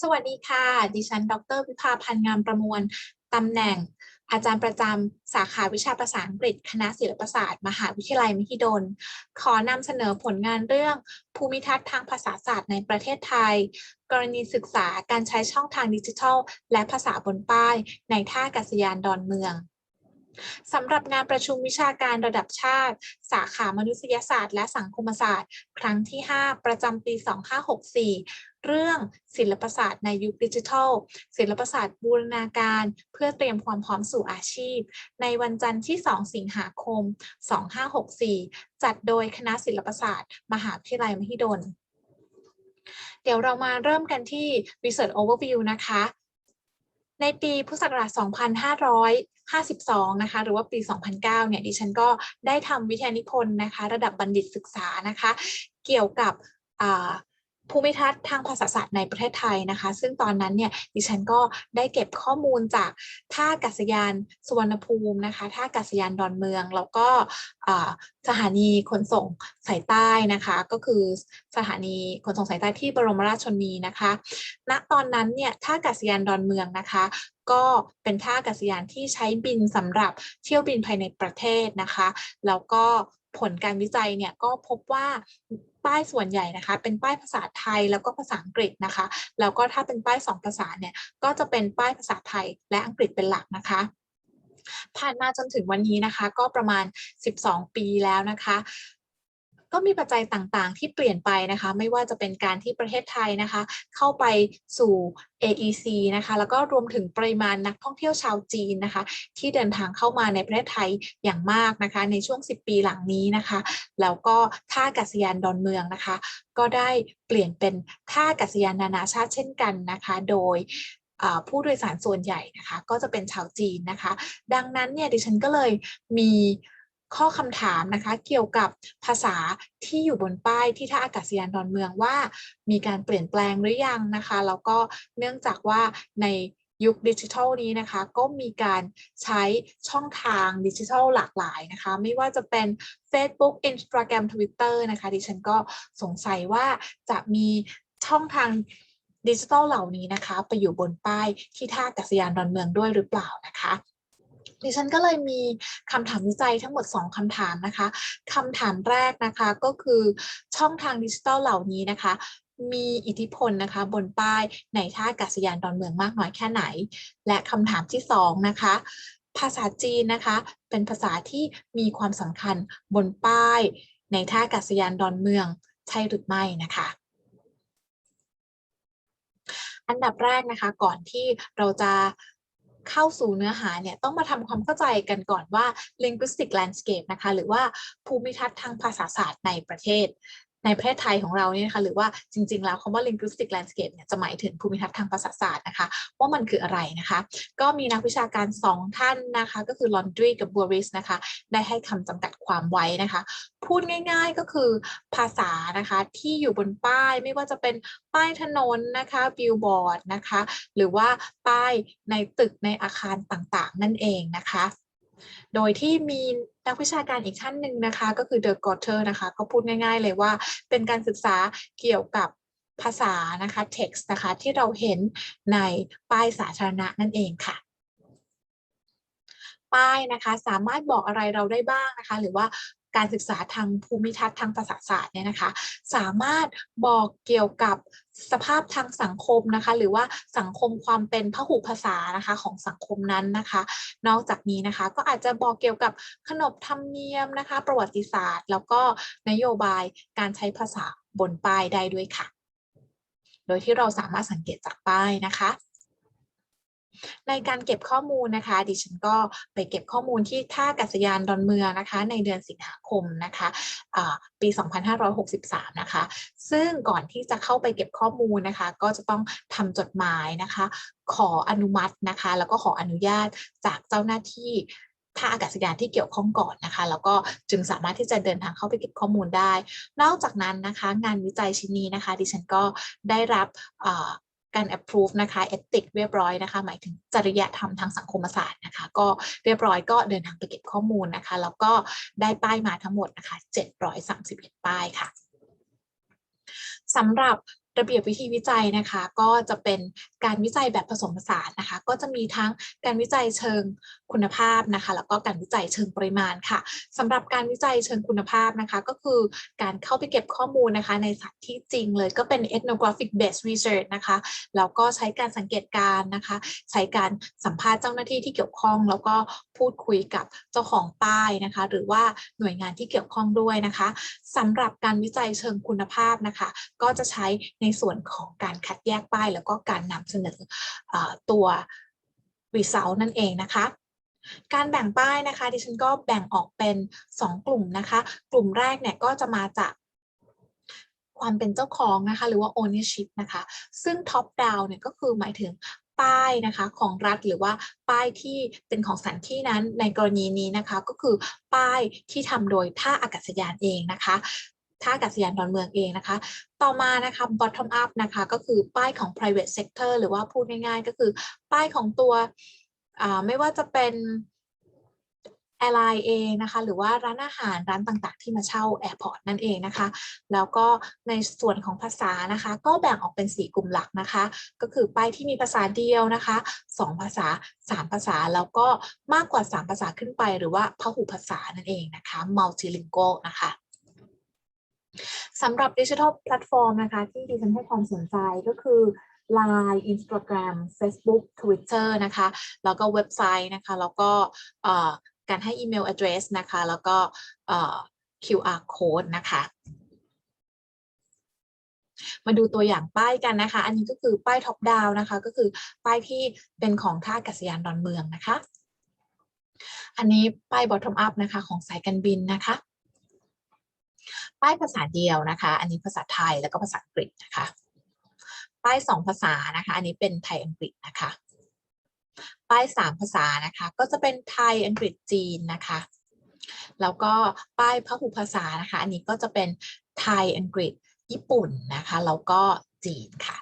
สวัสดีค่ะ ดิฉัน ดรวิภาพันธ์งามประมวล ตำแหน่งอาจารย์ประจำสาขาวิชาภาษาอังกฤษ คณะศิลปศาสตร์ มหาวิทยาลัยมหิดล ขอนำเสนอผลงานเรื่องภูมิทัศน์ทางภาษาศาสตร์ในประเทศไทย กรณีศึกษาการใช้ช่องทางดิจิทัล และภาษาบนป้าย ในท่าอากาศยานดอนเมืองสำหรับงานประชุมวิชาการระดับชาติ สาขามนุษยศาสตร์และสังคมศาสตร์ ครั้งที่ 5 ประจำปี 2564 เรื่องศิลปศาสตร์ในยุคดิจิทัล ศิลปศาสตร์บูรณาการ เพื่อเตรียมความพร้อมสู่อาชีพ ในวันจันทร์ที่ 2 สิงหาคม 2564 จัดโดยคณะศิลปศาสตร์ มหาวิทยาลัยมหิดล เดี๋ยวเรามาเริ่มกันที่ Research Overview นะคะ ในปีพุทธศักราช 2552 นะคะ หรือว่าปี 2009 เนี่ยดิฉันก็ได้ทำวิทยานิพนธ์นะคะ ระดับบัณฑิตศึกษานะคะ เกี่ยวกับ ภูมิทัศน์ทางภาษาศาสตร์ในประเทศไทยนะคะ ซึ่งตอนนั้นเนี่ยดิฉันก็ได้เก็บข้อมูลจากท่าอากาศยานสุวรรณภูมินะคะท่าอากาศยานดอนเมือง แล้วก็สถานีขนส่งสายใต้นะคะ ก็คือสถานีขนส่งสายใต้ที่บรมราชชนนีนะคะ ณตอนนั้นเนี่ยท่าอากาศยานดอนเมืองนะคะก็เป็นท่าอากาศยานที่ใช้บินสำหรับเที่ยวบินภายในประเทศนะคะ แล้วก็ผลการวิจัยเนี่ยก็พบว่า ป้ายส่วนใหญ่นะคะ เป็นป้ายภาษาไทยแล้วก็ภาษาอังกฤษนะคะ แล้วก็ถ้าเป็นป้ายสองภาษาเนี่ยก็จะเป็นป้ายภาษาไทยและอังกฤษเป็นหลักนะคะผ่านมาจนถึงวันนี้นะคะ ก็ประมาณ 12 ปีแล้วนะคะ ก็มีปัจจัยต่างๆ ที่เปลี่ยนไปนะคะ ไม่ว่าจะเป็นการที่ประเทศไทยนะคะ เข้าไปสู่ AEC นะคะแล้วก็รวมถึงปริมาณนักท่องเที่ยวชาวจีนนะคะ ที่เดินทางเข้ามาในประเทศไทยอย่างมากนะคะ ในช่วง 10 ปีหลังนี้นะคะ แล้วก็ท่าอากาศยานดอนเมืองนะคะ ก็ได้เปลี่ยนเป็นท่าอากาศยานนานาชาติเช่นกันนะคะ โดยผู้โดยสารส่วนใหญ่นะคะ ก็จะเป็นชาวจีนนะคะ ดังนั้นเนี่ยดิฉันก็เลยมี ข้อคำถามนะคะเกี่ยวกับภาษาที่อยู่บนป้ายที่ท่าอากาศยานดอนเมืองว่า มีการเปลี่ยนแปลงหรือยังนะคะแล้วก็เนื่องจากว่าในยุคดิจิทัลนี้นะคะ ก็มีการใช้ช่องทางดิจิทัลหลากหลายนะคะ ไม่ว่าจะเป็น Facebook Instagram Twitter นะคะ ดิฉันก็สงสัยว่าจะมีช่องทางดิจิทัลเหล่านี้นะคะ ไปอยู่บนป้ายที่ท่าอากาศยานดอนเมืองด้วยหรือเปล่านะคะ ดิฉันก็เลยมีคำถามวิจัยทั้งหมด 2คำถามนะคะคำถามแรกนะคะก็คือช่องทางดิจิทัลเหล่านี้นะคะ มีอิทธิพลนะคะ บนป้ายในท่าอากาศยานดอนเมืองมากน้อยแค่ไหน และคำถามที่ 2 นะคะ ภาษาจีนนะคะ เป็นภาษาที่มีความสำคัญบนป้ายในท่าอากาศยานดอนเมืองใช่หรือไม่นะคะอันดับแรกนะคะก่อนที่เราจะ เข้าสู่เนื้อหาเนี่ยต้องมาทำความเข้าใจกันก่อนว่า linguistic landscape นะคะ หรือว่าภูมิทัศน์ทางภาษาศาสตร์ในประเทศ ในประเทศไทยของเราเนี่ยนะคะหรือว่าจริง ๆ แล้วคำว่า linguistic landscape เนี่ยจะหมายถึงภูมิทัศน์ทางภาษาศาสตร์นะคะว่ามันคืออะไรนะคะ ก็มีนักวิชาการ 2 ท่านนะคะ ก็คือลอนดรีกับบัวริสนะคะ ได้ให้คำจำกัดความไว้นะคะ พูดง่าย ๆก็คือภาษานะคะที่อยู่บนป้ายไม่ว่าจะเป็นป้ายถนนนะคะบิลบอร์ดนะคะ หรือว่าป้ายในตึกในอาคารต่างๆ นั่นเองนะคะ โดยที่มีนักวิชาการอีกท่านหนึ่งนะคะ ก็คือเดอะกอเทอร์นะคะก็พูดง่าย ๆ เลยว่าเป็นการศึกษาเกี่ยวกับภาษานะคะ text นะคะ ที่เราเห็นในป้ายสาธารณะนั่นเองค่ะป้ายนะคะสามารถบอกอะไรเราได้บ้างนะคะ หรือว่าการศึกษาทางภูมิทัศน์ทางภาษาศาสตร์เนี่ยนะคะ สามารถบอกเกี่ยวกับ สภาพทางสังคมนะคะ หรือว่าสังคมความเป็นพหุภาษานะคะของสังคมนั้นนะคะ นอกจากนี้นะคะก็อาจจะบอกเกี่ยวกับขนบธรรมเนียมนะคะ ประวัติศาสตร์ แล้วก็นโยบายการใช้ภาษาบนป้ายได้ด้วยค่ะ โดยที่เราสามารถสังเกตจากป้ายนะคะ ในการเก็บข้อมูลนะคะ ดิฉันก็ไปเก็บข้อมูลที่ท่าอากาศยานดอนเมืองนะคะ ในเดือนสิงหาคมนะคะปี 2563 นะคะ ซึ่งก่อนที่จะเข้าไปเก็บข้อมูลนะคะ ก็จะต้องทำจดหมายนะคะ ขออนุมัตินะคะ แล้วก็ขออนุญาตจากเจ้าหน้าที่ท่าอากาศยานที่เกี่ยวข้องก่อนนะคะ แล้วก็จึงสามารถที่จะเดินทางเข้าไปเก็บข้อมูลได้ นอกจากนั้นนะคะ งานวิจัยชิ้นนี้นะคะ ดิฉันก็ได้รับ การ approve นะคะ ethic เรียบร้อยนะคะ หมายถึงจริยธรรมทางสังคมศาสตร์นะคะ ก็เรียบร้อยก็เดินทางไปเก็บข้อมูลนะคะ แล้วก็ได้ป้ายมาทั้งหมดนะคะ731 ป้ายค่ะสำหรับระเบียบวิธีวิจัยนะคะ ก็จะเป็นการวิจัยแบบผสมผสานนะคะ ก็จะมีทั้ง การวิจัยเชิงคุณภาพนะคะแล้วก็การวิจัยเชิงปริมาณค่ะสำหรับการวิจัยเชิงคุณภาพนะคะ ก็คือการเข้าไปเก็บข้อมูลนะคะ ในสถานที่จริงเลยก็เป็น ethnographic based research นะคะแล้วก็ใช้การสังเกตการนะคะ ใช้การสัมภาษณ์เจ้าหน้าที่ที่เกี่ยวข้อง แล้วก็พูดคุยกับเจ้าของป้ายนะคะ หรือว่าหน่วยงานที่เกี่ยวข้องด้วยนะคะสำหรับการวิจัยเชิงคุณภาพนะคะ ก็จะใช้ในส่วนของการคัดแยกป้าย แล้วก็การนำเสนออตัว result นั่นเองนะคะการแบ่งป้ายนะคะดิฉันก็แบ่งออกเป็น 2 กลุ่มนะคะ กลุ่มแรกเนี่ยก็จะมาจากความเป็นเจ้าของนะคะหรือว่า ownership นะคะ ซึ่ง top down เนี่ยก็คือหมายถึงป้ายนะคะของรัฐหรือว่าป้ายที่เป็นของสถานที่นั้นในกรณีนี้นะคะก็คือป้ายที่ทำโดยท่าอากาศยานเองนะคะ ท่าอากาศยานดอนเมืองเองนะคะ ต่อมานะคะ bottom up นะคะก็คือป้ายของ private sector หรือว่าพูดง่ายๆ ก็คือป้ายของตัวไม่ว่าจะเป็นแอร์ไลน์เองนะคะหรือว่าร้านอาหารร้านต่างๆ ที่มาเช่าแอร์พอร์ตนั่นเองนะคะ แล้วก็ในส่วนของภาษานะคะ ก็แบ่งออกเป็น 4 กลุ่มหลักนะคะ ก็คือป้ายที่มีภาษาเดียวนะคะ 2 ภาษา 3 ภาษาแล้วก็มากกว่า 3 ภาษาขึ้นไป หรือว่าพหุภาษานั่นเองนะคะ multilingual นะคะ สำหรับดิจิทัลแพลตฟอร์มนะคะ ที่ดิฉันให้ความสนใจก็คือ Line Instagram Facebook Twitter นะคะ แล้วก็เว็บไซต์นะคะ แล้วก็การให้อีเมล address นะคะ แล้วก็ QR code นะคะ มาดูตัวอย่างป้ายกันนะคะ อันนี้ก็คือป้ายท็อปดาวนะคะ ก็คือป้ายที่เป็นของท่าอากาศยานดอนเมืองนะคะ อันนี้ป้าย bottom up นะคะ ของสายการบินนะคะ ป้ายภาษาเดียวนะคะ อันนี้ภาษาไทยแล้วก็ภาษาอังกฤษนะคะ ป้ายสองภาษานะคะ อันนี้เป็นไทยอังกฤษนะคะ ป้าย3ภาษานะคะ ก็จะเป็นไทยอังกฤษจีนนะคะ แล้วก็ป้ายพหุภาษานะคะ อันนี้ก็จะเป็นไทยอังกฤษญี่ปุ่นนะคะ แล้วก็จีนค่ะ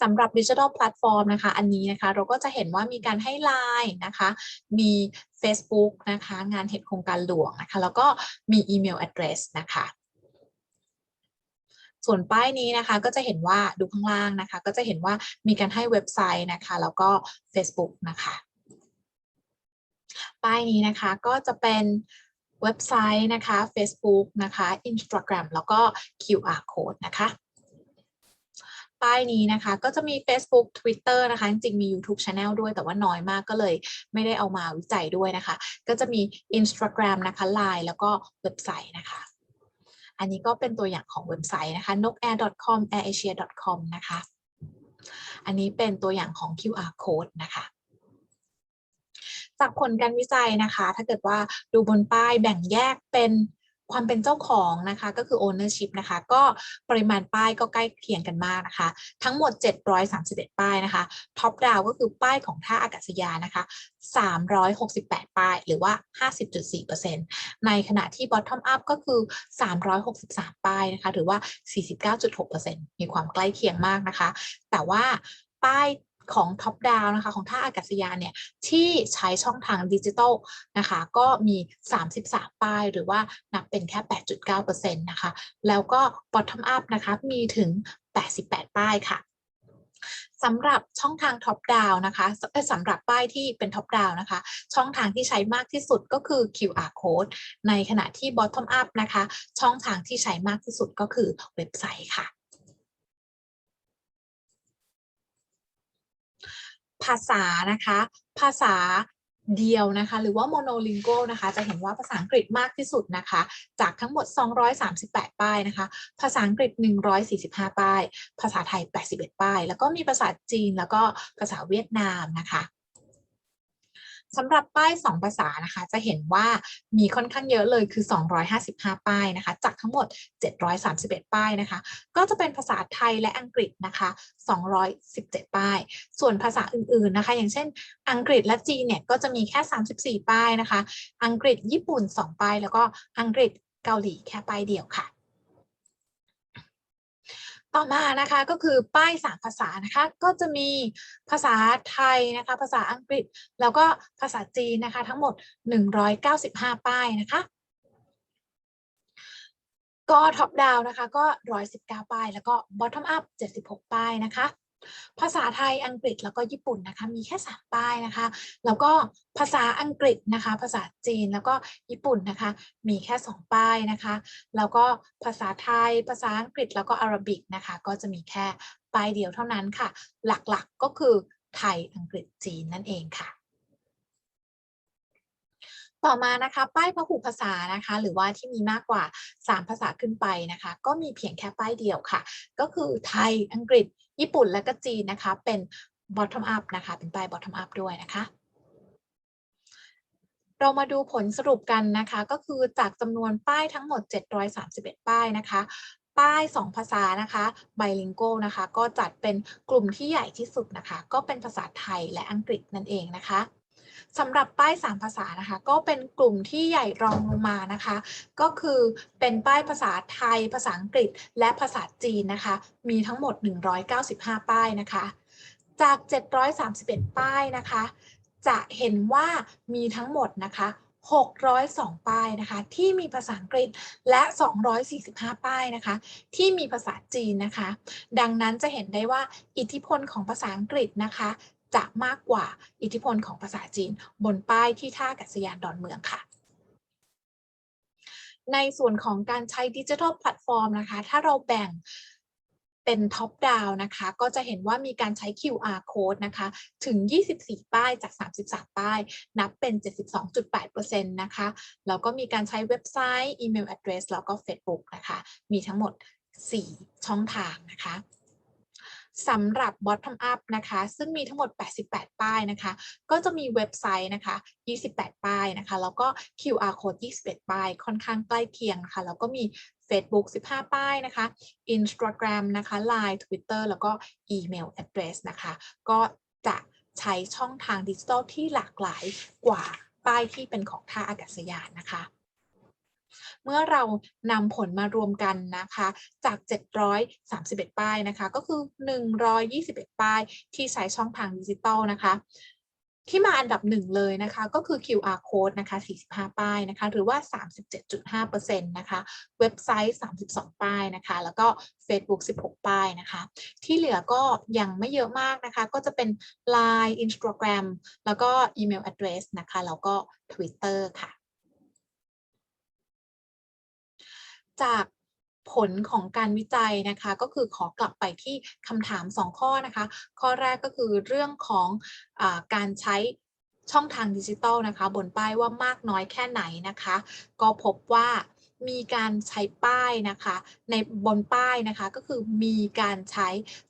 สำหรับดิจิทัลแพลตฟอร์มนะคะ อันนี้นะคะ เราก็จะเห็นว่ามีการให้ไลน์นะคะ มี Facebook นะคะ งานเหตุโครงการหลวงนะคะ แล้วก็มีอีเมล address นะคะส่วนป้ายนี้นะคะก็จะเห็นว่าดูข้างล่างนะคะ ก็จะเห็นว่ามีการให้เว็บไซต์นะคะ แล้วก็ Facebook นะคะป้ายนี้นะคะก็จะเป็นเว็บไซต์นะคะ Facebook นะคะ Instagram แล้วก็ QR code นะคะ ป้ายนี้นะคะ ก็จะมี Facebook Twitter นะคะ จริงๆมี YouTube Channel ด้วยแต่ว่าน้อยมากก็เลยไม่ได้เอามาวิจัยด้วยนะคะ ก็จะมี Instagram นะคะ Line แล้วก็เว็บไซต์นะคะ อันนี้ก็เป็นตัวอย่างของเว็บไซต์นะคะ nokair.com airasia.com นะคะ อันนี้เป็นตัวอย่างของ QR code นะคะจากผลการวิจัยนะคะ ถ้าเกิดว่าดูบนป้ายแบ่งแยกเป็น ความเป็นเจ้าของนะคะก็คือ ownership นะคะก็ปริมาณป้ายก็ใกล้เคียงกันมากนะคะ ทั้งหมด 731 ป้ายนะคะท็อปดาวก็คือป้ายของท่าอากาศยานนะคะ 368 ป้ายหรือว่า 50.4%ในขณะที่ bottom up ก็คือ 363 ป้ายนะคะหรือว่า 49.6%มีความใกล้เคียงมากนะคะ แต่ว่าป้าย ของท็อปดาวนะคะของท่าอากาศยานเนี่ยที่ใช้ช่องทางดิจิทัลนะคะก็มี 33 ป้ายหรือว่านับเป็นแค่ 8.9%นะคะแล้วก็ bottom up นะคะมีถึง 88 ป้ายค่ะสำหรับช่องทางท็อปดาวนะคะสำหรับป้ายที่เป็นท็อปดาวนะคะ ช่องทางที่ใช้มากที่สุดก็คือ QR code ในขณะที่ bottom up นะคะ ช่องทางที่ใช้มากที่สุดก็คือเว็บไซต์ค่ะ ภาษานะคะ ภาษาเดียวนะคะ หรือว่า monolingual นะคะ จะเห็นว่าภาษาอังกฤษมากที่สุดนะคะ จากทั้งหมด 238 ป้ายนะคะ ภาษาอังกฤษ 145 ป้าย ภาษาไทย 81 ป้าย แล้วก็มีภาษาจีนแล้วก็ภาษาเวียดนามนะคะ สำหรับป้าย 2 ภาษานะคะ จะเห็นว่ามีค่อนข้างเยอะเลยคือ 255 ป้ายนะคะ จากทั้งหมด 731 ป้ายนะคะ ก็จะเป็นภาษาไทยและอังกฤษนะคะ 217 ป้าย ส่วนภาษาอื่นๆนะคะ อย่างเช่น อังกฤษและจีนเนี่ยก็จะมีแค่ 34 ป้ายนะคะ อังกฤษญี่ปุ่น 2 ป้าย แล้วก็อังกฤษเกาหลีแค่ป้ายเดียวค่ะ ต่อมานะคะก็คือป้ายสามภาษานะคะก็จะมีภาษาไทยนะคะ ภาษาอังกฤษแล้วก็ภาษาจีนนะคะ ทั้งหมด 195 ป้ายนะคะก็ท็อปดาวนะคะก็ 119 ป้าย แล้วก็บอททอมอัพ 76 ป้ายนะคะ ภาษาไทยอังกฤษแล้วก็ญี่ปุ่นนะคะมีแค่สามป้ายนะคะ แล้วก็ภาษาอังกฤษนะคะ ภาษาจีนแล้วก็ญี่ปุ่นนะคะ มีแค่สองป้ายนะคะ แล้วก็ภาษาไทย ภาษาอังกฤษแล้วก็อาหรับิกนะคะ ก็จะมีแค่ป้ายเดียวเท่านั้นค่ะ หลักๆก็คือไทยอังกฤษจีนนั่นเองค่ะ ต่อมานะคะ ป้ายพหูภาษานะคะ หรือว่าที่มีมากกว่า 3 ภาษาขึ้นไปนะคะ ก็มีเพียงแค่ป้ายเดียวค่ะ ก็คือไทยอังกฤษ ญี่ปุ่นและก็จีนนะคะ เป็น bottom up นะคะ เป็นป้าย bottom up ด้วยนะคะเรามาดูผลสรุปกันนะคะ ก็คือจากจำนวนป้ายทั้งหมด 731 ป้ายนะคะ ป้าย 2 ภาษานะคะ bilingual นะคะ ก็จัดเป็นกลุ่มที่ใหญ่ที่สุดนะคะ ก็เป็นภาษาไทยและอังกฤษนั่นเองนะคะ สำหรับป้าย 3 ภาษานะคะ ก็เป็นกลุ่มที่ใหญ่รองลงมานะคะ ก็คือเป็นป้ายภาษาไทย ภาษาอังกฤษ และภาษาจีนนะคะ มีทั้งหมด 195 ป้ายนะคะ จาก 731 ป้ายนะคะ จะเห็นว่ามีทั้งหมดนะคะ602 ป้ายนะคะที่มีภาษาอังกฤษและ 245 ป้ายนะคะ ที่มีภาษาจีนนะคะ ดังนั้นจะเห็นได้ว่าอิทธิพลของภาษาอังกฤษนะคะ จะมากกว่าอิทธิพลของภาษาจีน บนป้ายที่ท่าอากาศยานดอนเมืองค่ะ ในส่วนของการใช้ดิจิทัลแพลตฟอร์มนะคะ ถ้าเราแบ่งเป็นท็อปดาวนะคะ ก็จะเห็นว่ามีการใช้ QR code นะคะ ถึง 24 ป้ายจาก 33 ป้าย นับเป็น 72.8%นะคะ แล้วก็มีการใช้เว็บไซต์ อีเมล address แล้วก็ Facebook นะคะ มีทั้งหมด 4 ช่องทางนะคะ สำหรับ bottom up นะคะ ซึ่งมีทั้งหมด 88 ป้ายนะคะ ก็จะมีเว็บไซต์นะคะ 28 ป้ายนะคะ แล้วก็ QR code 21 ป้าย ค่อนข้างใกล้เคียงนะคะ แล้วก็มี Facebook 15 ป้ายนะคะ Instagram นะคะ Line Twitter แล้วก็อีเมล address นะคะ ก็จะใช้ช่องทางดิจิทัลที่หลากหลายกว่าป้ายที่เป็นของท่าอากาศยานนะคะ เมื่อเรานำผลมารวมกันนะคะ จาก 731 ป้ายนะคะ ก็คือ 121 ป้ายที่ใช้ช่องทางดิจิทัลนะคะที่มาอันดับหนึ่งเลยนะคะ ก็คือ QR code นะคะ 45 ป้ายนะคะ หรือว่า 37.5%นะคะ เว็บไซต์ 32 ป้ายนะคะ แล้วก็ Facebook 16 ป้ายนะคะ ที่เหลือก็ยังไม่เยอะมากนะคะ ก็จะเป็น Line Instagram แล้วก็อีเมล address นะคะ แล้วก็ Twitter ค่ะ จากผลของการวิจัยนะคะก็คือขอกลับไปที่คำถาม 2 ข้อนะคะ ข้อแรกก็คือเรื่องของอการใช้ช่องทางดิจิทัลนะคะบนป้ายว่ามากน้อยแค่ไหนนะคะ ก็พบว่ามีการใช้ป้ายนะคะ ในบนป้ายนะคะก็คือมีการใช้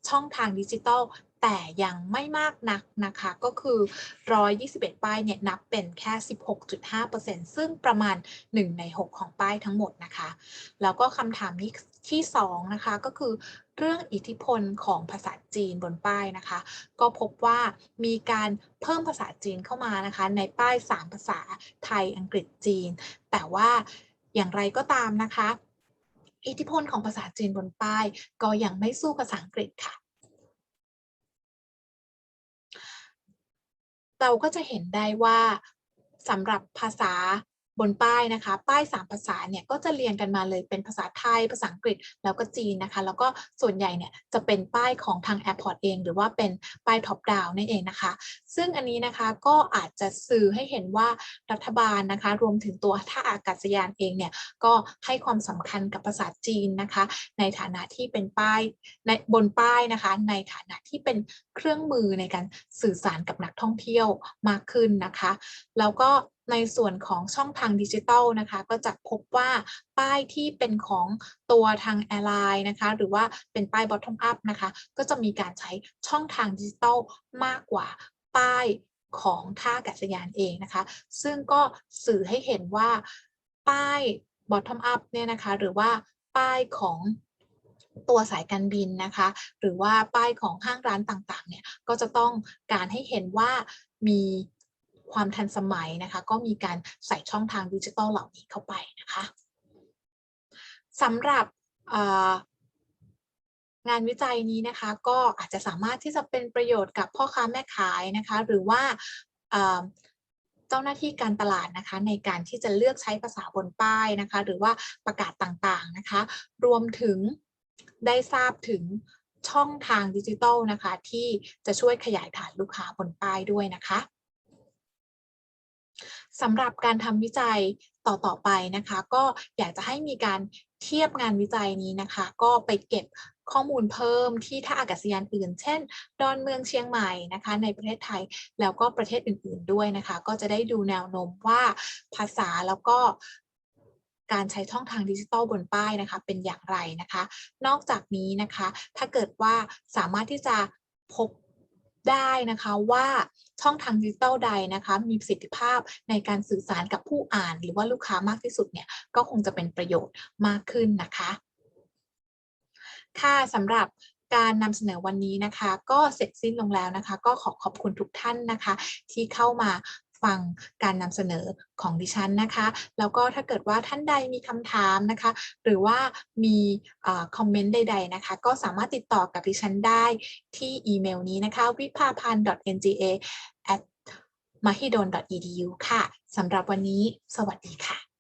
ช่องทางดิจิทัล แต่ยังไม่มากนักนะคะ ก็คือ 121 ป้ายเนี่ยนับเป็นแค่ 16.5%ซึ่งประมาณ 1 ใน 6 ของป้ายทั้งหมดนะคะ แล้วก็คำถามนี้ที่ 2 นะคะ ก็คือเรื่องอิทธิพลของภาษาจีนบนป้ายนะคะ ก็พบว่ามีการเพิ่มภาษาจีนเข้ามานะคะ ในป้าย 3 ภาษาไทยอังกฤษจีน แต่ว่าอย่างไรก็ตามนะคะ อิทธิพลของภาษาจีนบนป้าย ก็ยังไม่สู้ภาษาอังกฤษค่ะ เราก็จะเห็นได้ว่าสำหรับภาษา บนป้ายนะคะ ป้าย 3 ภาษาเนี่ยก็จะเรียงกันมาเลยเป็นภาษาไทย ภาษาอังกฤษแล้วก็จีนนะคะ แล้วก็ส่วนใหญ่เนี่ยจะเป็นป้ายของทาง Airport เอง หรือว่าเป็นป้ายท็อปดาวนั่นเองนะคะ ซึ่งอันนี้นะคะก็อาจจะสื่อให้เห็นว่ารัฐบาลนะคะ รวมถึงตัวท่าอากาศยานเองเนี่ยก็ให้ความสำคัญกับภาษาจีนนะคะ ในฐานะที่เป็นป้ายในบนป้ายนะคะ ในฐานะที่เป็นเครื่องมือในการสื่อสารกับนักท่องเที่ยวมากขึ้นนะคะ แล้วก็ ในส่วนของช่องทางดิจิทัลนะคะก็จะพบว่าป้ายที่เป็นของตัวทางแอร์ไลน์นะคะหรือว่าเป็นป้าย bottom up นะคะก็จะมีการใช้ช่องทางดิจิทัลมากกว่าป้ายของท่าอากาศยานเองนะคะ ซึ่งก็สื่อให้เห็นว่าป้าย bottom up เนี่ยนะคะ หรือว่าป้ายของตัวสายการบินนะคะ หรือว่าป้ายของห้างร้านต่างๆ เนี่ย ก็จะต้องการให้เห็นว่ามี ความทันสมัยนะคะ ก็มีการใส่ช่องทางดิจิทัลเหล่านี้เข้าไปนะคะสำหรับงานวิจัยนี้นะคะ ก็อาจจะสามารถที่จะเป็นประโยชน์กับพ่อค้าแม่ขายนะคะ หรือว่าเจ้าหน้าที่การตลาดนะคะในการที่จะเลือกใช้ภาษาบนป้ายนะคะ หรือว่าประกาศต่างๆนะคะ รวมถึงได้ทราบถึงช่องทางดิจิทัลนะคะ ที่จะช่วยขยายฐานลูกค้าบนป้ายด้วยนะคะ สำหรับการทำวิจัยต่อๆไปนะคะ ก็อยากจะให้มีการเทียบงานวิจัยนี้นะคะ ก็ไปเก็บข้อมูลเพิ่มที่ท่าอากาศยานอื่น เช่น ดอนเมืองเชียงใหม่นะคะ ในประเทศไทยแล้วก็ประเทศอื่น ๆด้วยนะคะ ก็จะได้ดูแนวโน้มว่าภาษาแล้วก็การใช้ช่องทางดิจิทัลบนป้ายนะคะ เป็นอย่างไรนะคะ นอกจากนี้นะคะ ถ้าเกิดว่าสามารถที่จะพบ ได้นะคะว่าช่องทางดิจิตอลใดนะคะ มีประสิทธิภาพในการสื่อสารกับผู้อ่าน หรือว่าลูกค้ามากที่สุดเนี่ยก็คงจะเป็นประโยชน์มากขึ้นนะคะ ค่ะสำหรับการนำเสนอวันนี้นะคะ ก็เสร็จสิ้นลงแล้วนะคะ ก็ขอขอบคุณทุกท่านนะคะ ที่เข้ามา ฟังการนำเสนอของดิฉันนะคะ แล้วก็ถ้าเกิดว่าท่านใดมีคำถามนะคะ หรือว่ามีคอมเมนต์ใด ๆ นะคะ ก็สามารถติดต่อกับดิฉันได้ที่อีเมลนี้นะคะวิภาพันธ์ .nga at mahidon.edu ค่ะสำหรับวันนี้ สวัสดีค่ะ